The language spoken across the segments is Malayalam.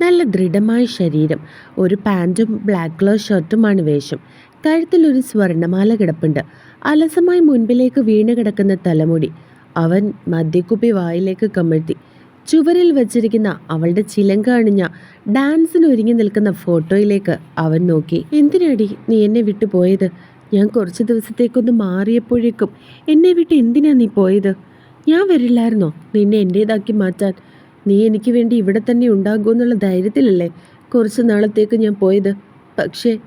നല്ല ദൃഢമായ ശരീരം ഒരു പാന്റും ബ്ലാക്ക് കളർ ഷർട്ടുമാണ് വേഷം. കഴുത്തിലൊരു സ്വർണമാല കിടപ്പുണ്ട്. അലസമായി മുൻപിലേക്ക് വീണ് കിടക്കുന്ന തലമുടി. അവൻ മദ്യക്കുപ്പി വായിലേക്ക് കമഴ്ത്തി. ചുവരിൽ വച്ചിരിക്കുന്ന അവളുടെ ചിലങ്ക അണിഞ്ഞ ഡാൻസിന് ഒരുങ്ങി നിൽക്കുന്ന ഫോട്ടോയിലേക്ക് അവൻ നോക്കി. എന്തിനാടി നീ എന്നെ വിട്ടു പോയത്? ഞാൻ കുറച്ച് ദിവസത്തേക്കൊന്ന് മാറിയപ്പോഴേക്കും എന്നെ വിട്ട് എന്തിനാ നീ പോയത്? ഞാൻ വരില്ലായിരുന്നോ? നിന്നെ എന്റേതാക്കി മാറ്റാൻ നീ എനിക്ക് വേണ്ടി ഇവിടെ തന്നെ ഉണ്ടാകുമെന്നുള്ള ധൈര്യത്തിലല്ലേ കുറച്ച് നാളത്തേക്ക് ഞാൻ പോയത്? പക്ഷേ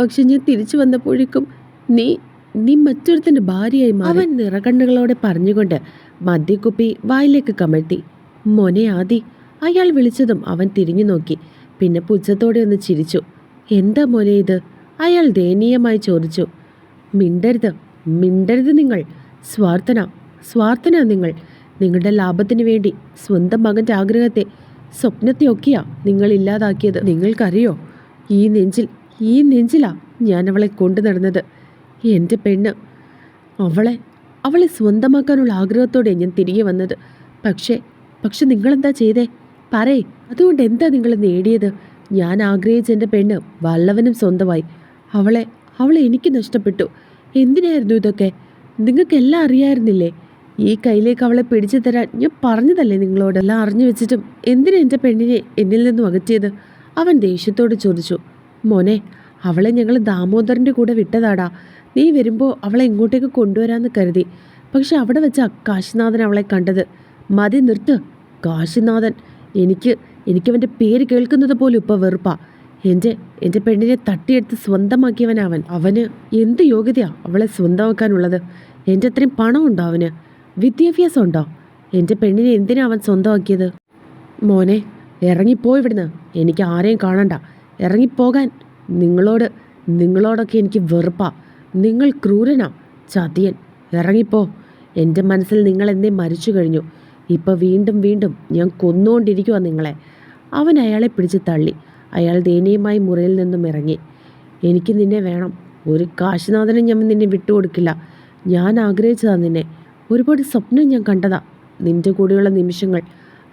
പക്ഷെ ഞാൻ തിരിച്ചു വന്നപ്പോഴേക്കും നീ നീ മറ്റൊരുത്തന്റെ ഭാര്യയായി അവൻ നിറകണ്ണുകളോടെ പറഞ്ഞുകൊണ്ട് മദ്യക്കുപ്പി വായിലേക്ക് കമഴ്ത്തി. മോനെ ആദി അയാൾ വിളിച്ചതും അവൻ തിരിഞ്ഞു നോക്കി. പിന്നെ പുച്ഛത്തോടെ ഒന്ന് ചിരിച്ചു. എന്താ മോനെ ഇത്? അയാൾ ദയനീയമായി ചോദിച്ചു. മിണ്ടരുത് മിണ്ടരുത് നിങ്ങൾ. സ്വാർത്ഥന സ്വാർത്ഥന നിങ്ങൾ. നിങ്ങളുടെ ലാഭത്തിന് വേണ്ടി സ്വന്തം മകന്റെ ആഗ്രഹത്തെ സ്വപ്നത്തെയൊക്കെയാ നിങ്ങൾ ഇല്ലാതാക്കിയത്. നിങ്ങൾക്കറിയോ? ഈ നെഞ്ചിൽ ഈ നെഞ്ചിലാ ഞാൻ അവളെ കൊണ്ടു നടന്നത്. എന്റെ പെണ്ണ് അവളെ അവളെ സ്വന്തമാക്കാനുള്ള ആഗ്രഹത്തോടെ ഞാൻ തിരികെ വന്നത്. പക്ഷേ പക്ഷെ നിങ്ങളെന്താ ചെയ്തേ? പറയേ അതുകൊണ്ട് എന്താ നിങ്ങൾ നേടിയത്? ഞാൻ ആഗ്രഹിച്ച എന്റെ പെണ്ണ് വല്ലവനും സ്വന്തമായി. അവളെ അവളെ എനിക്ക് നഷ്ടപ്പെട്ടു. എന്തിനായിരുന്നു ഇതൊക്കെ? നിങ്ങൾക്കെല്ലാം അറിയായിരുന്നില്ലേ? ഈ കയ്യിലേക്ക് അവളെ പിടിച്ചു തരാൻ ഞാൻ പറഞ്ഞതല്ലേ നിങ്ങളോടെല്ലാം അറിഞ്ഞു വെച്ചിട്ടും എന്തിനാ എന്റെ പെണ്ണിനെ എന്നിൽ നിന്നും അകറ്റിയത്? അവൻ ദേഷ്യത്തോട് ചോദിച്ചു. മോനെ അവളെ ഞങ്ങൾ ദാമോദരന്റെ കൂടെ വിട്ടതാടാ. നീ വരുമ്പോൾ അവളെ ഇങ്ങോട്ടേക്ക് കൊണ്ടുവരാമെന്ന് കരുതി. പക്ഷെ അവിടെ വെച്ച കാശിനാഥൻ അവളെ കണ്ടത്. മതി നിർത്ത്. കാശിനാഥൻ എനിക്ക് എനിക്കവന്റെ പേര് കേൾക്കുന്നത് പോലും ഇപ്പോൾ വെറുപ്പാ. എന്റെ എന്റെ പെണ്ണിനെ തട്ടിയെടുത്ത് സ്വന്തമാക്കിയവനവൻ അവന് എന്ത് യോഗ്യതയാണ് അവളെ സ്വന്തമാക്കാനുള്ളത്? എന്റെ അത്രയും പണമുണ്ടോ അവന്? വിദ്യാഭ്യാസം ഉണ്ടോ എന്റെ പെണ്ണിനെ എന്തിനാ അവൻ സ്വന്തമാക്കിയത്? മോനെ ഇറങ്ങിപ്പോ ഇവിടുന്ന്. എനിക്ക് ആരെയും കാണണ്ട. ഇറങ്ങിപ്പോകാൻ. നിങ്ങളോട് നിങ്ങളോടൊക്കെ എനിക്ക് വെറുപ്പാ. നിങ്ങൾ ക്രൂരനാ. ചതിയൻ. ഇറങ്ങിപ്പോ. എന്റെ മനസ്സിൽ നിങ്ങൾ എന്നെ മരിച്ചു കഴിഞ്ഞു. ഇപ്പോൾ വീണ്ടും വീണ്ടും ഞാൻ കൊന്നുകൊണ്ടിരിക്കുക നിങ്ങളെ. അവൻ അയാളെ പിടിച്ച് തള്ളി. അയാൾ ദയനീയമായി മുറിയിൽ നിന്നും ഇറങ്ങി. എനിക്ക് നിന്നെ വേണം. ഒരു കാശിനാഥനും ഞാൻ നിന്നെ വിട്ടുകൊടുക്കില്ല. ഞാൻ ആഗ്രഹിച്ചതാണ് നിന്നെ. ഒരുപാട് സ്വപ്നം ഞാൻ കണ്ടതാ. നിന്റെ കൂടെയുള്ള നിമിഷങ്ങൾ.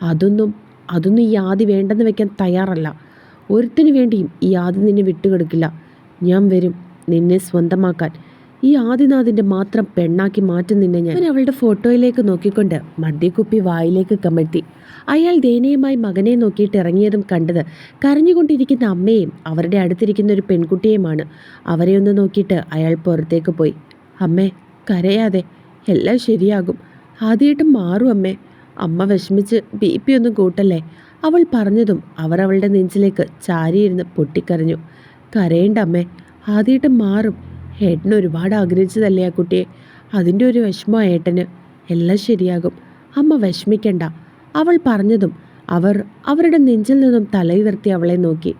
അതൊന്നും അതൊന്നും ഈ ആദി വേണ്ടെന്ന് വെക്കാൻ തയ്യാറല്ല. ഒരുത്തിന് വേണ്ടിയും ഈ ആദി നിന്നെ വിട്ടുകെടുക്കില്ല. ഞാൻ വരും നിന്നെ സ്വന്തമാക്കാൻ. ഈ ആദിനാഥിന്റെ മാത്രം പെണ്ണാക്കി മാറ്റും നിന്നെ ഞാൻ. അവളുടെ ഫോട്ടോയിലേക്ക് നോക്കിക്കൊണ്ട് മദ്യക്കുപ്പി വായിലേക്ക് കമഴ്ത്തി. അയാൾ ദയനീയമായി മകനെ നോക്കിയിട്ട് ഇറങ്ങിയതും കണ്ടത് കരഞ്ഞുകൊണ്ടിരിക്കുന്ന അമ്മയും അവരുടെ അടുത്തിരിക്കുന്ന ഒരു പെൺകുട്ടിയുമാണ് അവരെ ഒന്ന് നോക്കിയിട്ട് അയാൾ പുറത്തേക്ക് പോയി. അമ്മേ കരയാതെ. എല്ലാം ശരിയാകും. ആദ്യമായിട്ടും മാറും അമ്മേ. അമ്മ വിഷമിച്ച് ബി പി ഒന്നും കൂട്ടല്ലേ? അവൾ പറഞ്ഞതും അവർ അവളുടെ നെഞ്ചിലേക്ക് ചാരിയിരുന്ന് പൊട്ടിക്കരഞ്ഞു. കരയേണ്ട അമ്മേ. ആദ്യമായിട്ട് മാറും. ഏട്ടന് ഒരുപാട് ആഗ്രഹിച്ചതല്ലേ ആ കുട്ടിയെ? അതിന്റെ ഒരു വിഷമം ഏട്ടന്? എല്ലാം ശരിയാകും. അമ്മ വിഷമിക്കണ്ട. അവൾ പറഞ്ഞതും അവർ അവരുടെ നെഞ്ചിൽ നിന്നും തലയുയർത്തി അവളെ നോക്കി.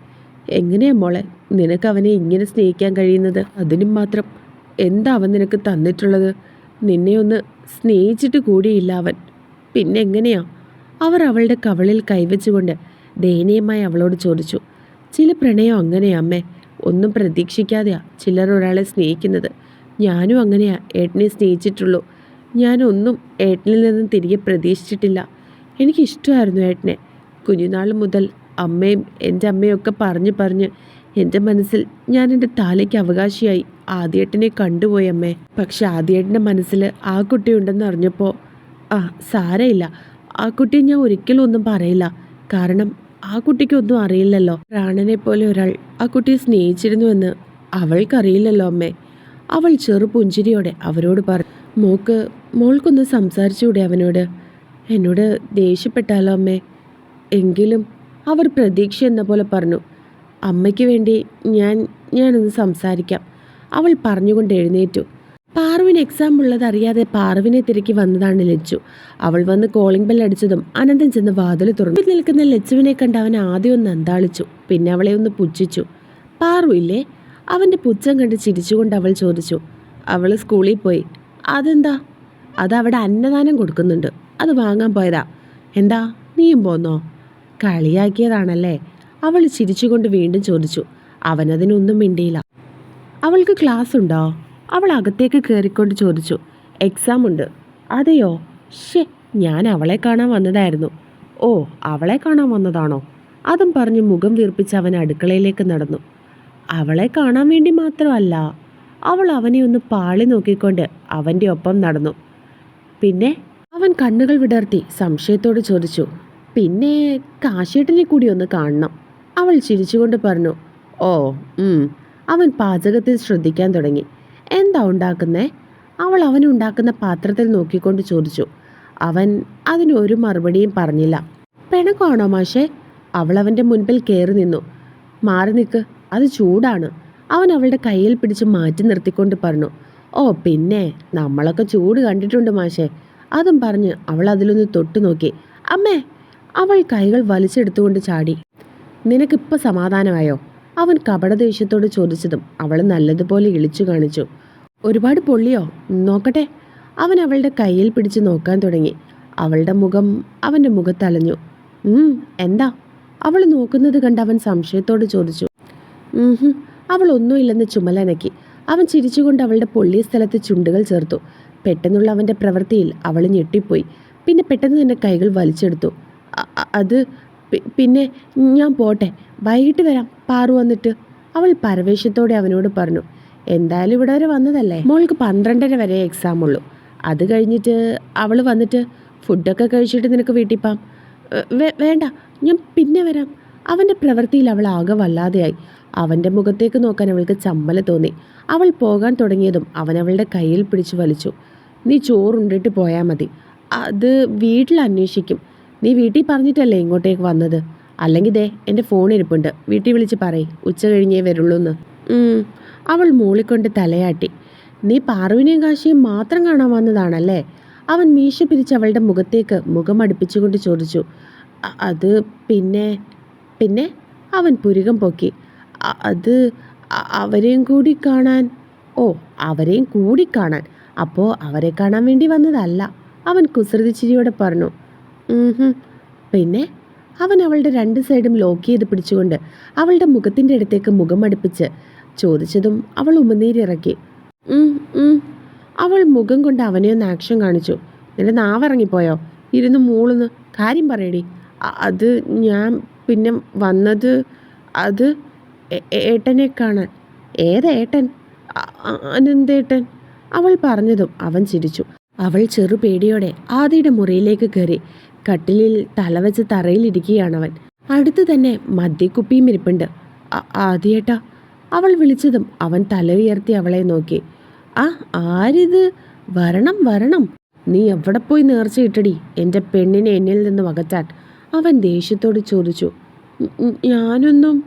എങ്ങനെയാ മോളെ? നിനക്ക് അവനെ ഇങ്ങനെ സ്നേഹിക്കാൻ കഴിയുന്നത്? അതിനും മാത്രം എന്താ അവൻ നിനക്ക് തന്നിട്ടുള്ളത്? നിന്നെ ഒന്ന് സ്നേഹിച്ചിട്ട് കൂടിയില്ല അവൻ. പിന്നെ എങ്ങനെയാ? അവർ അവളുടെ കവളിൽ കൈവച്ചുകൊണ്ട് ദയനീയമായി അവളോട് ചോദിച്ചു. ചില പ്രണയം അങ്ങനെയാ അമ്മേ. ഒന്നും പ്രതീക്ഷിക്കാതെയാ ചിലർ ഒരാളെ സ്നേഹിക്കുന്നത്. ഞാനും അങ്ങനെയാ ഏട്ടനെ സ്നേഹിച്ചിട്ടുള്ളൂ. ഞാനൊന്നും ഏട്ടനിൽ നിന്നും തിരികെ പ്രതീക്ഷിച്ചിട്ടില്ല. എനിക്കിഷ്ടമായിരുന്നു ഏട്ടനെ. കുഞ്ഞുനാൾ മുതൽ അമ്മയും എന്റെ അമ്മയും ഒക്കെ പറഞ്ഞു പറഞ്ഞ് എന്റെ മനസ്സിൽ ഞാൻ എന്റെ താലയ്ക്ക് അവകാശിയായി. ആദ്യേട്ടനെ കണ്ടുപോയി അമ്മേ. പക്ഷെ ആദ്യേട്ടന്റെ മനസ്സിൽ ആ കുട്ടി ഉണ്ടെന്ന് അറിഞ്ഞപ്പോൾ ആ സാരയില്ല. ആ കുട്ടിയെ ഞാൻ ഒരിക്കലും ഒന്നും പറയില്ല. കാരണം ആ കുട്ടിക്കൊന്നും അറിയില്ലല്ലോ. പ്രാണനെ പോലെ ഒരാൾ ആ കുട്ടിയെ സ്നേഹിച്ചിരുന്നുവെന്ന് അവൾക്കറിയില്ലല്ലോ അമ്മേ. അവൾ ചെറു പുഞ്ചിരിയോടെ അവരോട് പറഞ്ഞു മോക്ക് മോൾക്കൊന്ന് സംസാരിച്ചുകൂടെ അവനോട്? എന്നോട് ദേഷ്യപ്പെട്ടാലോ അമ്മേ? എങ്കിലും അവർ പ്രതീക്ഷ എന്ന പോലെ പറഞ്ഞു അമ്മയ്ക്ക് വേണ്ടി ഞാൻ ഞാനൊന്ന് സംസാരിക്കാം. അവൾ പറഞ്ഞുകൊണ്ട് എഴുന്നേറ്റു. പാർവിന് എക്സാം ഉള്ളത് അറിയാതെ പാർവിനെ തിരക്കി വന്നതാണ് ലച്ചു. അവൾ വന്ന് കോളിംഗ് ബെൽ അടിച്ചതും അനന്തൻ ചെന്ന് വാതിൽ തുറന്നു. നിൽക്കുന്ന ലച്ചുവിനെ കണ്ട് അവൻ ആദ്യം ഒന്ന് അന്താളിച്ചു. പിന്നെ അവളെ ഒന്ന് പുച്ഛിച്ചു. പാർവു ഇല്ലേ? അവന്റെ പുച്ഛം കണ്ട് ചിരിച്ചുകൊണ്ട് അവൾ ചോദിച്ചു. അവൾ സ്കൂളിൽ പോയി. അതെന്താ? അതവിടെ അന്നദാനം കൊടുക്കുന്നുണ്ട്. അത് വാങ്ങാൻ പോയതാ. എന്താ? നീയും പോന്നോ? കളിയാക്കിയതാണല്ലേ. അവൾ ചിരിച്ചുകൊണ്ട് വീണ്ടും ചോദിച്ചു. അവനതിനൊന്നും മിണ്ടിയില്ല. അവൾക്ക് ക്ലാസ് ഉണ്ടോ അവൾ അകത്തേക്ക് കയറിക്കൊണ്ട് ചോദിച്ചു. എക്സാം ഉണ്ട് അതെയോ? ഷേ ഞാൻ അവളെ കാണാൻ വന്നതായിരുന്നു. ഓ അവളെ കാണാൻ വന്നതാണോ? അതും പറഞ്ഞ് മുഖം വീർപ്പിച്ച് അവൻ അടുക്കളയിലേക്ക് നടന്നു. അവളെ കാണാൻ വേണ്ടി മാത്രമല്ല. അവൾ അവനെ ഒന്ന് പാളി നോക്കിക്കൊണ്ട് അവന്റെ ഒപ്പം നടന്നു. പിന്നെ അവൻ കണ്ണുകൾ വിടർത്തി സംശയത്തോട് ചോദിച്ചു. പിന്നെ കാശേട്ടനെ കൂടി ഒന്ന് കാണണം. അവൾ ചിരിച്ചുകൊണ്ട് പറഞ്ഞു. ഓ ഉം." അവൻ പാചകത്തിൽ ശ്രദ്ധിക്കാൻ തുടങ്ങി. എന്താ ഉണ്ടാക്കുന്നേ? അവൾ അവൻ ഉണ്ടാക്കുന്ന പാത്രത്തിൽ നോക്കിക്കൊണ്ട് ചോദിച്ചു. അവൻ അതിന് ഒരു മറുപടിയും പറഞ്ഞില്ല. പിണക്കാണോ മാഷേ? അവൾ അവന്റെ മുൻപിൽ കയറി നിന്നു. മാറി നിൽക്ക്. അത് ചൂടാണ്. അവൻ അവളുടെ കയ്യിൽ പിടിച്ച് മാറ്റി നിർത്തിക്കൊണ്ട് പറഞ്ഞു. ഓ പിന്നെ നമ്മളൊക്കെ ചൂട് കണ്ടിട്ടുണ്ട് മാഷേ. അതും പറഞ്ഞ് അവൾ അതിലൊന്ന് തൊട്ടു നോക്കി. അമ്മേ അവൾ കൈകൾ വലിച്ചെടുത്തുകൊണ്ട് ചാടി. നിനക്കിപ്പോൾ സമാധാനമായോ? അവൻ കപടദേഷ്യത്തോട് ചോദിച്ചതും അവൾ നല്ലതുപോലെ ഇളിച്ചു കാണിച്ചു. ഒരുപാട് പൊള്ളിയോ? നോക്കട്ടെ. അവൻ അവളുടെ കയ്യിൽ പിടിച്ച് നോക്കാൻ തുടങ്ങി. അവളുടെ മുഖം അവന്റെ മുഖത്തലഞ്ഞു. എന്താ? അവൾ നോക്കുന്നത് കണ്ട് അവൻ സംശയത്തോട് ചോദിച്ചു. അവൾ ഒന്നുമില്ലെന്ന് ചുമലനക്കി. അവൻ ചിരിച്ചുകൊണ്ട് അവളുടെ പൊള്ളിയ സ്ഥലത്ത് ചുണ്ടുകൾ ചേർത്തു. പെട്ടെന്നുള്ള അവന്റെ പ്രവൃത്തിയിൽ അവൾ ഞെട്ടിപ്പോയി. പിന്നെ പെട്ടെന്ന് തന്നെ കൈകൾ വലിച്ചെടുത്തു. "അ- അ- അത് പിന്നെ ഞാൻ പോട്ടെ. വൈകിട്ട് വരാം. പാറു വന്നിട്ട് അവൾ പരവേശത്തോടെ അവനോട് പറഞ്ഞു എന്തായാലും ഇവിടെ വരെ വന്നതല്ലേ? മോൾക്ക് പന്ത്രണ്ടര വരെ എക്സാം ഉള്ളൂ. അത് കഴിഞ്ഞിട്ട് അവൾ വന്നിട്ട് ഫുഡൊക്കെ കഴിച്ചിട്ട് നിനക്ക് വീട്ടിൽ വേണ്ട. ഞാൻ പിന്നെ വരാം. അവന്റെ പ്രവൃത്തിയിൽ അവൾ ആകെ വല്ലാതെയായി. അവന്റെ മുഖത്തേക്ക് നോക്കാൻ അവൾക്ക് ചമ്മല തോന്നി. അവൾ പോകാൻ തുടങ്ങിയതും അവൻ അവളുടെ കയ്യിൽ പിടിച്ചു വലിച്ചു നീ ചോറുണ്ടിട്ട് പോയാൽ മതി. അത് വീട്ടിൽ അന്വേഷിക്കും. നീ വീട്ടിൽ പറഞ്ഞിട്ടല്ലേ ഇങ്ങോട്ടേക്ക് വന്നത്? അല്ലെങ്കിൽ ദേ എന്റെ ഫോൺ ഇരിപ്പുണ്ട്. വീട്ടിൽ വിളിച്ച് പറയ്. ഉച്ച കഴിഞ്ഞേ വരുള്ളൂ എന്ന് അവൾ മൂളിക്കൊണ്ട് തലയാട്ടി. നീ പാറുവിനെയും കാശിയും മാത്രം കാണാൻ വന്നതാണല്ലേ? അവൻ മീശ പിരിച്ച് അവളുടെ മുഖത്തേക്ക് മുഖം അടുപ്പിച്ചുകൊണ്ട് ചോദിച്ചു. അത് പിന്നെ പിന്നെ? അവൻ പുരുകം പൊക്കി. അത് അവരെയും കൂടി കാണാൻ. ഓ അവരെയും കൂടി കാണാൻ. അപ്പോൾ അവരെ കാണാൻ വേണ്ടി വന്നതല്ല. അവൻ കുസൃതിച്ചിരിയോടെ പറഞ്ഞു. "ഉം ഹും. പിന്നെ അവൻ അവളുടെ രണ്ട് സൈഡും ലോക്ക് ചെയ്ത് പിടിച്ചുകൊണ്ട് അവളുടെ മുഖത്തിന്റെ അടുത്തേക്ക് മുഖം അടുപ്പിച്ച് ചോദിച്ചതും അവൾ ഉമനീരിറക്കി. അവൾ മുഖം കൊണ്ട് അവനെ ഒന്ന് ആക്ഷൻ കാണിച്ചു. നിന്റെ നാവിറങ്ങിപ്പോയോ? ഇരുന്ന് മൂളുന്ന്. കാര്യം പറയടി. അത് ഞാൻ പിന്നെ വന്നത് അത് ഏട്ടനെ കാണാൻ ഏതേട്ടൻ അനന്തേട്ടൻ അവൾ പറഞ്ഞതും അവൻ ചിരിച്ചു. അവൾ ചെറുപേടിയോടെ ആദിയുടെ മുറിയിലേക്ക് കയറി. കട്ടിലിൽ തലവെച്ച് തറയിലിരിക്കുകയാണവൻ അടുത്ത് തന്നെ മദ്യക്കുപ്പിയും ഇരിപ്പുണ്ട്. ആദ്യേട്ടാ അവൾ വിളിച്ചതും അവൻ തല ഉയർത്തി അവളെ നോക്കി. ആ ആരിത്? വരണം വരണം. നീ എവിടെ പോയി നേർച്ചയിട്ടടി എന്റെ പെണ്ണിനെ എന്നിൽ നിന്ന് അകറ്റാൻ. അവൻ ദേഷ്യത്തോട് ചോദിച്ചു. "ഉം, ഉം, ഞാനൊന്നും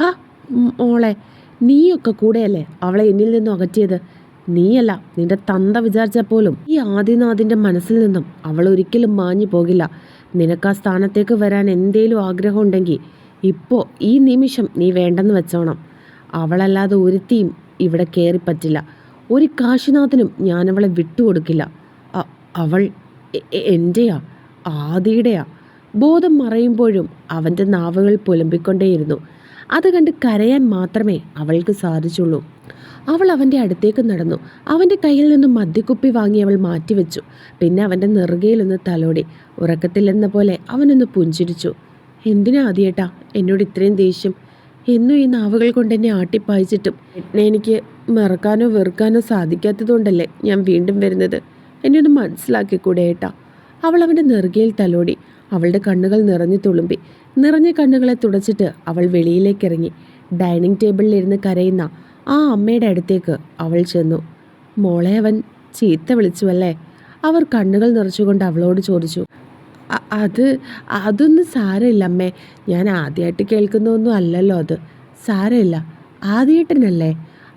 ഭ മോളെ നീയൊക്കെ കൂടെയല്ലേ അവളെ എന്നിൽ നിന്നും അകറ്റിയത്? നീയല്ല നിന്റെ തന്ത വിചാരിച്ചാൽ പോലും ഈ ആദിനാഥിന്റെ മനസ്സിൽ നിന്നും അവൾ ഒരിക്കലും മാഞ്ഞു പോകില്ല. നിനക്ക് ആ സ്ഥാനത്തേക്ക് വരാൻ എന്തേലും ആഗ്രഹം ഉണ്ടെങ്കിൽ ഇപ്പോൾ ഈ നിമിഷം നീ വേണ്ടെന്ന് വെച്ചോണം. അവളല്ലാതെ ഒരുത്തിയും ഇവിടെ കയറി പറ്റില്ല. ഒരു കാശിനാഥനും ഞാനവളെ വിട്ടുകൊടുക്കില്ല. അവൾ എന്റെയാ? ആദിയുടെയാ? ബോധം മറയുമ്പോഴും അവന്റെ നാവുകൾ പുലമ്പിക്കൊണ്ടേയിരുന്നു. അത് കണ്ട് കരയാൻ മാത്രമേ അവൾക്ക് സാധിച്ചുള്ളൂ. അവൾ അവന്റെ അടുത്തേക്ക് നടന്നു. അവന്റെ കയ്യിൽ നിന്നും മദ്യക്കുപ്പി വാങ്ങി അവൾ മാറ്റിവെച്ചു. പിന്നെ അവന്റെ നെറുകയിലൊന്ന് തലോടി. ഉറക്കത്തിലെന്ന പോലെ അവനൊന്ന് പുഞ്ചിരിച്ചു. എന്തിനാ ആദ്യേട്ടാ? എന്നോട് ഇത്രയും ദേഷ്യം. എന്നും ഈ നാവുകൾ കൊണ്ട് എന്നെ ആട്ടിപ്പായിച്ചിട്ടും. എന്നെ എനിക്ക് മറക്കാനോ വെറുക്കാനോ സാധിക്കാത്തതുകൊണ്ടല്ലേ ഞാൻ വീണ്ടും വരുന്നത്? എന്നെ ഒന്ന് മനസ്സിലാക്കിക്കൂടെ ഏട്ടാ? അവൾ അവന്റെ നെറുകയിൽ തലോടി. അവളുടെ കണ്ണുകൾ നിറഞ്ഞു തുളുമ്പി. നിറഞ്ഞ കണ്ണുകളെ തുടച്ചിട്ട് അവൾ വെളിയിലേക്ക് ഇറങ്ങി ഡൈനിങ് ടേബിളിലിരുന്ന് കരയുന്ന ആ അമ്മയുടെ അടുത്തേക്ക് അവൾ ചെന്നു. മോളെ അവൻ ചീത്ത വിളിച്ചുവല്ലേ? അവർ കണ്ണുകൾ നിറച്ചുകൊണ്ട് അവളോട് ചോദിച്ചു. അത് അതൊന്നും സാരമില്ല അമ്മേ. ഞാൻ ആദ്യമായിട്ട് കേൾക്കുന്നൊന്നും അല്ലല്ലോ അത്. സാരമില്ല. ആദ്യേട്ടനല്ലേ?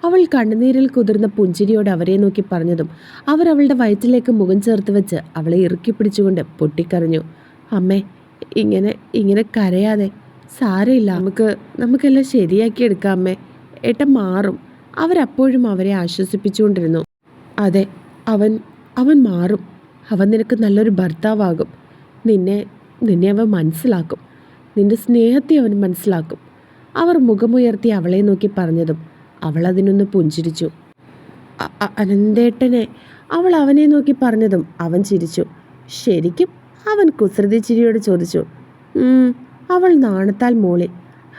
അവൾ കണ്ണുനീരിൽ കുതിർന്ന പുഞ്ചിരിയോട് അവരെ നോക്കി പറഞ്ഞതും അവർ അവളുടെ വയറ്റിലേക്ക് മുഖം ചേർത്ത് വെച്ച് അവളെ ഇറുക്കി പിടിച്ചുകൊണ്ട് പൊട്ടിക്കറിഞ്ഞു അമ്മേ ഇങ്ങനെ ഇങ്ങനെ കരയാതെ. സാരമില്ല. നമുക്ക് നമുക്കെല്ലാം ശരിയാക്കി എടുക്കാം അമ്മേ. ഏട്ടൻ മാറും. അവരപ്പോഴും അവരെ ആശ്വസിപ്പിച്ചുകൊണ്ടിരുന്നു. അതെ അവൻ അവൻ മാറും. അവൻ നിനക്ക് നല്ലൊരു ഭർത്താവാകും. നിന്നെ നിന്നെ അവൻ മനസ്സിലാക്കും. നിന്റെ സ്നേഹത്തെ അവൻ മനസ്സിലാക്കും. അവർ മുഖമുയർത്തി അവളെ നോക്കി പറഞ്ഞതും അവൾ അതിനൊന്ന് പുഞ്ചിരിച്ചു. അനന്തേട്ടനെ അവൾ അവനെ നോക്കി പറഞ്ഞതും അവൻ ചിരിച്ചു. ശരിക്കും അവൻ കുസൃതി ചിരിയോട് ചോദിച്ചു. "ഉം, അവൾ നാണത്താൽ മൂളി.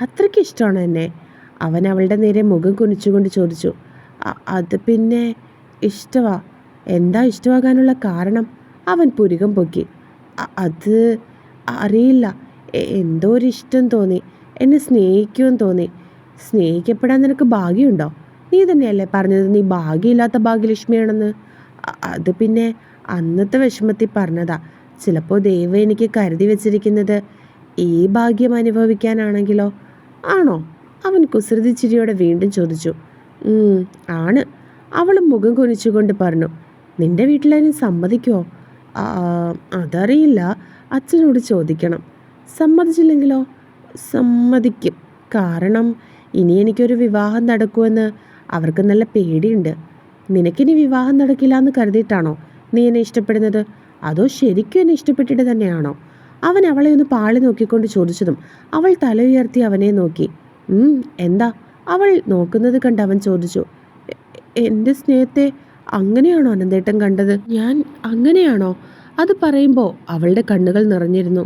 അത്രയ്ക്ക് ഇഷ്ടമാണ് എന്നെ? അവൻ അവളുടെ നേരെ മുഖം കുനിച്ചുകൊണ്ട് ചോദിച്ചു "അ- അത് പിന്നെ ഇഷ്ടവാ? എന്താ ഇഷ്ടമാകാനുള്ള കാരണം? അവൻ പുരുകം പൊക്കി അത് അറിയില്ല. എന്തോ ഒരു ഇഷ്ടം തോന്നി. എന്നെ സ്നേഹിക്കുമെന്ന് തോന്നി. സ്നേഹിക്കപ്പെടാൻ നിനക്ക് ഭാഗ്യമുണ്ടോ? നീ തന്നെയല്ലേ പറഞ്ഞത് നീ ഭാഗ്യമില്ലാത്ത ഭാഗ്യലക്ഷ്മിയാണെന്ന്? അത് പിന്നെ അന്നത്തെ വിഷമത്തിൽ പറഞ്ഞതാ. ചിലപ്പോൾ ദൈവം എനിക്ക് കരുതി വെച്ചിരിക്കുന്നത് ഈ ഭാഗ്യം അനുഭവിക്കാനാണെങ്കിലോ? ആണോ? അവൻ കുസൃതിച്ചിരിയോടെ വീണ്ടും ചോദിച്ചു "ഉം, ആണ്. അവൾ മുഖം കുനിച്ചുകൊണ്ട് പറഞ്ഞു നിന്റെ വീട്ടിലതിന് സമ്മതിക്കുമോ അതറിയില്ല. അച്ഛനോട് ചോദിക്കണം സമ്മതിച്ചില്ലെങ്കിലോ? സമ്മതിക്കും. കാരണം ഇനി എനിക്കൊരു വിവാഹം നടക്കുമെന്ന് അവർക്ക് നല്ല പേടിയുണ്ട്. നിനക്കിനി വിവാഹം നടക്കില്ല എന്ന് കരുതിയിട്ടാണോ നീ എന്നെ ഇഷ്ടപ്പെടുന്നത്? അതോ ശരിക്കും എന്നെ ഇഷ്ടപ്പെട്ടിട്ട് തന്നെയാണോ? അവൻ അവളെ ഒന്ന് പാളി നോക്കിക്കൊണ്ട് ചോദിച്ചതും അവൾ തല ഉയർത്തി അവനെ നോക്കി. "ഉം, എന്താ? അവൾ നോക്കുന്നത് കണ്ട് അവൻ ചോദിച്ചു എന്റെ സ്നേഹത്തെ അങ്ങനെയാണോ അനന്തേട്ടൻ കണ്ടത്? ഞാൻ അങ്ങനെയാണോ? അത് പറയുമ്പോൾ അവളുടെ കണ്ണുകൾ നിറഞ്ഞിരുന്നു.